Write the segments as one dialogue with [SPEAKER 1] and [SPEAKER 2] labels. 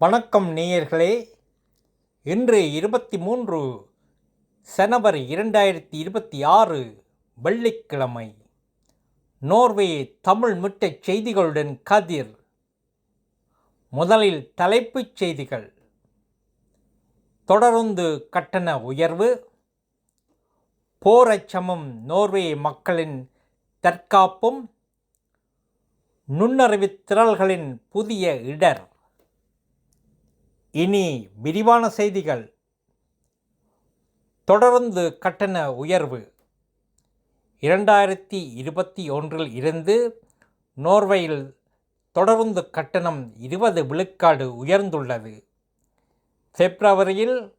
[SPEAKER 1] வணக்கம் நேயர்களே. இன்று இருபத்தி மூன்று சனவரி இரண்டாயிரத்தி இருபத்தி ஆறு வெள்ளிக்கிழமை. நோர்வே தமிழ் முட்டை செய்திகளுடன் கதிர். முதலில் தலைப்புச் செய்திகள். தொடர்ந்து கட்டண உயர்வு. போரச்சமும் நோர்வே மக்களின் தற்காப்பும். நுண்ணறிவுத் திரள்களின் புதிய இடர். இனி விரிவான செய்திகள். தொடர்ந்து கட்டண உயர்வு. இரண்டாயிரத்தி இருபத்தி ஒன்றில் இருந்து நோர்வேயில் தொடர்ந்து கட்டணம் இருபது விழுக்காடு உயர்ந்துள்ளது. பிப்ரவரியில்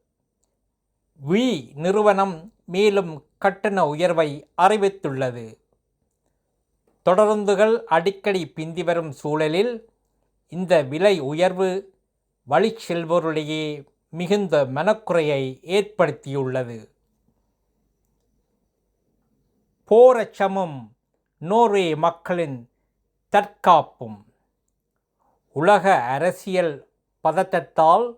[SPEAKER 1] வி நிறுவனம் மேலும் கட்டண உயர்வை அறிவித்துள்ளது. தொடருந்துகள் அடிக்கடி பிந்தி வரும் சூழலில் இந்த விலை உயர்வு வழி செல்வோரிடையே மிகுந்த மனக்குறையை ஏற்படுத்தியுள்ளது. போரச்சமும் நோர்வே மக்களின் தற்காப்பும். உலக அரசியல் பதட்டத்தால்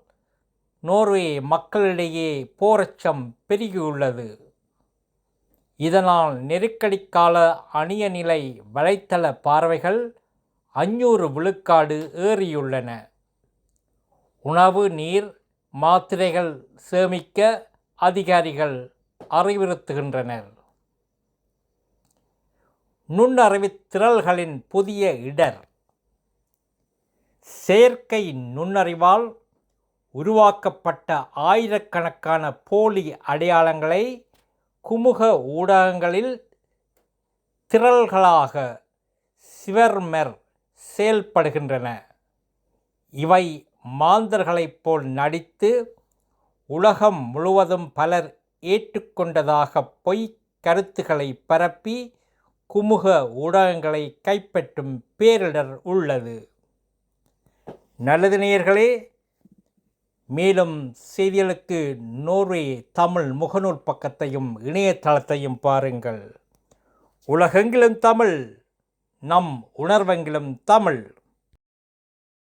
[SPEAKER 1] நோர்வே மக்களிடையே போரச்சம் பெருகியுள்ளது. இதனால் நெருக்கடிக்கால அணிய நிலை வலைத்தள பார்வைகள் அஞ்சூறு விழுக்காடு ஏறியுள்ளன. உணவு நீர் மாத்திரைகள் சேமிக்க அதிகாரிகள் அறிவுறுத்துகின்றனர். நுண்ணறிவுத் திரள்களின் புதிய இடர். செயற்கை நுண்ணறிவால் உருவாக்கப்பட்ட ஆயிரக்கணக்கான போலி அடையாளங்களை குமுக ஊடகங்களில் திரள்களாக சிவர்மெர் செயல்படுகின்றன. இவை மாந்தர்களைப் போல் நடித்து உலகம் முழுவதும் பலர் ஏற்றுக்கொண்டதாக பொய் கருத்துக்களை பரப்பி குமுக ஊடகங்களை கைப்பற்றும் பேரிடர் உள்ளது. நல்லது நேயர்களே மேலும் செய்திகளுக்கு நோர்வே தமிழ் முகநூல் பக்கத்தையும் இணையதளத்தையும் பாருங்கள். உலகெங்கிலும் தமிழ் நம் உணர்வெங்கிலும் தமிழ்.